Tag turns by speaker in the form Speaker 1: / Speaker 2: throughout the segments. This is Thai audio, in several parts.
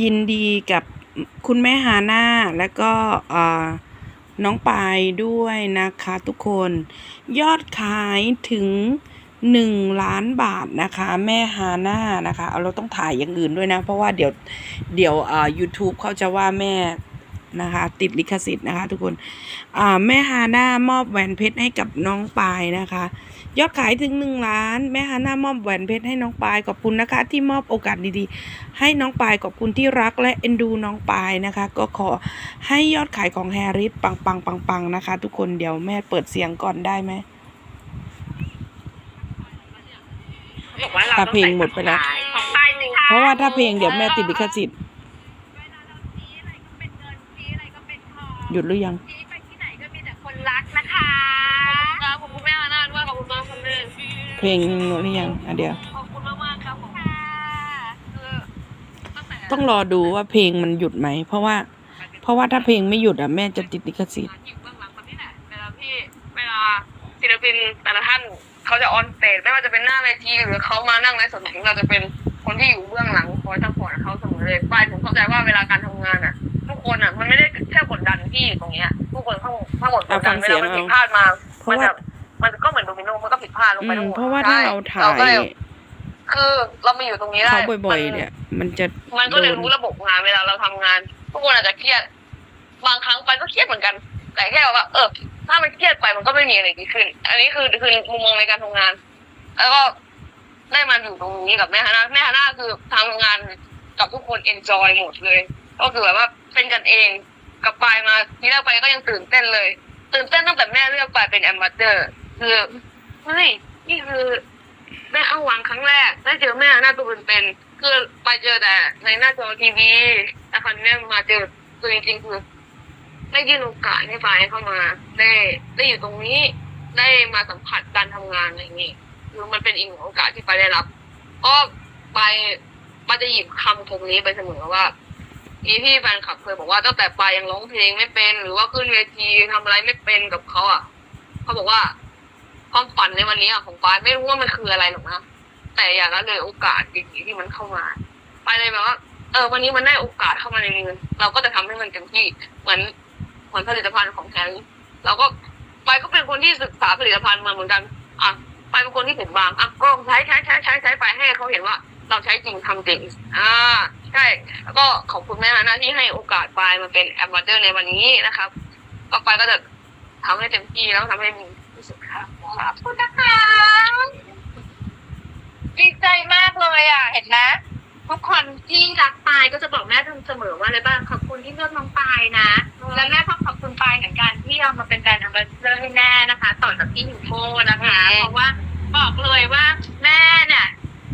Speaker 1: ยินดีกับคุณแม่ฮาน่าและก็น้องปายด้วยนะคะทุกคน ยอดขายถึงหนึ่งล้านบาทนะคะ แม่ฮาน่านะคะเอาเราต้องถ่ายอย่างอื่นด้วยนะ เพราะว่าเดี๋ยวเดี๋ยวอ่า YouTube เขาจะว่าแม่ นะคะ ติดลิขสิทธิ์นะคะ ทุกคนอ่าแม่ฮาน่ามอบแหวนเพชรให้กับน้องปายนะคะ ยอดขายถึงหนึ่งล้าน แม่ฮาน่ามอบแหวนเพชรให้น้องปายขอบคุณนะคะ ที่มอบโอกาสดีๆ ให้น้องปายขอบคุณที่รักและเอ็นดูน้องปายนะคะ ก็ขอให้ยอดขายของแฮร์ริสปังปังปังปังๆนะคะ ทุกคนเดี๋ยวแม่เปิดเสียงก่อนได้ไหม
Speaker 2: บอกว่าเรา
Speaker 1: ถ้าเพลงหมดไปแล้ว
Speaker 2: ของป้ายหนึ่ง
Speaker 1: เพราะว่าถ้าเพลงเดี๋ยวแม่ติดลิขสิทธิ์ หยุดหรือยัง
Speaker 2: ไปที่ไหนก็มีแต่คนรักนะคะครับขอบคุณแม่ฮานาด้วยขอบคุณมากคุณแม่
Speaker 1: เพลงหมดหรือยังอะเดี๋ยว
Speaker 2: ขอบคุณมากมากๆครับผมค่ะคือตั้งแต่
Speaker 1: ต้องรอดูว่าเพลงมันหยุดไหม เพราะว่า เพราะว่าถ้าเพลงไม่หยุดอะแม่จะติดลิขสิทธิ์
Speaker 2: อยู่เบื้องหลังคนนี้แหละเวลาที่เวลาศิลปินแต่ละท่านเขาจะออนสเตจไม่ว่าจะเป็นหน้าเวทีหรือเขามานั่งในสดไหนเราจะเป็นคนที่อยู่เบื้องหลังคอยซัพพอร์ตเขาเสมอเลยป้ายผมเข้าใจว่าเวลาการทำงานอะ กดดันที่อยู่ตรงเนี้ยทุกคนทั้งทั้งหมดกดดันเวลามันผิดพลาดมา
Speaker 1: เพ
Speaker 2: มั
Speaker 1: ราะ
Speaker 2: น
Speaker 1: ว่า
Speaker 2: แบบมันก็เหมือนโดมิโนมันก็ผิดพลาดลง
Speaker 1: อื
Speaker 2: ไป
Speaker 1: ม
Speaker 2: ทั้งหมด
Speaker 1: เพราะว่าถ้าเราถ่า
Speaker 2: ก็
Speaker 1: ย
Speaker 2: ลคือเรามาอยู่ตรงนี้ได้
Speaker 1: เขาบ่อยๆเนี่ย มันจะ
Speaker 2: มันก็เลย
Speaker 1: โดน
Speaker 2: รู้ระบบงานเวลาเราทำงาน ทุกคนอาจจะเครียด บางครั้งไปก็เครียดเหมือนกัน แต่แค่ว่า เออ ถ้ามันเครียดไปมันก็ไม่มีอะไรดีขึ้น อันนี้คือคือมุมมองในการทำงาน แล้วก็ได้มาอยู่ตรงนี้กับแม่ฮาน่าแม่ฮาน่าคือทำงานกับทุกคนเอนจอยหมดเลย ก็คือแบบว่าเป็นกันเอง กับปายมาที่แรกไปก็ยังตื่นเต้นเลย ตื่นเต้นตั้งแต่แม่เลือกปายเป็นแอมบาสเดอร์ คือเฮ้ยนี่คือแม่เอาหวังครั้งแรกได้เจอแม่หน้าตัวเป็นๆคือไปเจอแต่ในหน้าจอทีวีแต่คราวนี้แม่มาเจอตัวจริงๆคือได้ยื่นโอกาสให้ปายเข้ามา ได้ได้อยู่ตรงนี้ได้มาสัมผัสการทำงานอะไรอย่างนี้คือมันเป็นอีกโอกาสที่ปายได้รับก็ไปปายจะหยิบคำตรงนี้ไปเสมอว่า มีพี่แฟนคลับเคยบอกว่าตั้งแต่ปายยังร้องเพลงไม่เป็น หรือว่าขึ้นเวทีทำอะไรไม่เป็นกับเขาอะเขาบอกว่าความฝันในวันนี้อะของปายไม่รู้ว่ามันคืออะไรหรอกนะแต่อย่างละเลยโอกาสดีๆที่มันเข้ามาปายเลยแบบว่า เออ วันนี้มันได้โอกาสเข้ามาในมือเราก็จะทำให้มันเต็มที่เหมือนเหมือนผลิตภัณฑ์ของแทนเราก็ปายก็เป็นคนที่ศึกษาผลิตภัณฑ์มาเหมือนกันอะปายเป็นคนที่ผมบางอะก็ใช้ใช้ใช้ใช้ใช้ไปให้เขาเห็นว่า เราใช้จริงทำจริงอ่า ใช่แล้วก็ขอบคุณแม่นะที่ให้โอกาสปายมาเป็นแอมบาสเดอร์ในวันนี้นะครับก็ปายก็จะทำให้เต็มที่แล้วทำให้ดีที่สุดครับขอบคุณนะคะ
Speaker 3: ดีใจมากเลยอะ เห็นไหมทุกคนที่รักปายก็จะบอกแม่เสมอว่าอะไรบ้างขอบคุณที่เลือกน้องปายนะ และแม่ก็ขอบคุณปายเหมือนกันที่เอามาเป็นแบรนด์แอมบาสเดอร์ให้แม่นะคะ ต่อจากที่อยู่โฟนะคะเพราะว่าบอกเลยว่าแม่เนี่ย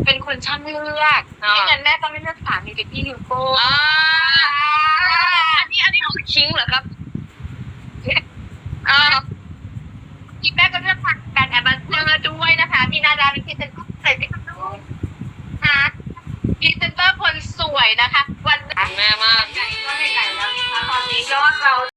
Speaker 3: เป็นคนช่างเลือกไม่งั้นแม่ก็ไม่เลือกสา มีกับพี่ยูโฟ
Speaker 2: อ่าอันนี้อันนี้ของคิงเหรอครับอ่า
Speaker 3: อีกแม่ก็เลือกแบรนด์แอมบาสเดอร์ด้วยนะคะ มีนาดาลิขิตเป็นใส่ไปกับลูกนะพรีเซนเตอร์คนสวยนะคะ วัน
Speaker 2: แม่มาก
Speaker 3: ก็ไม่ไหนแล้วนะคะตอนนี้ก็เรา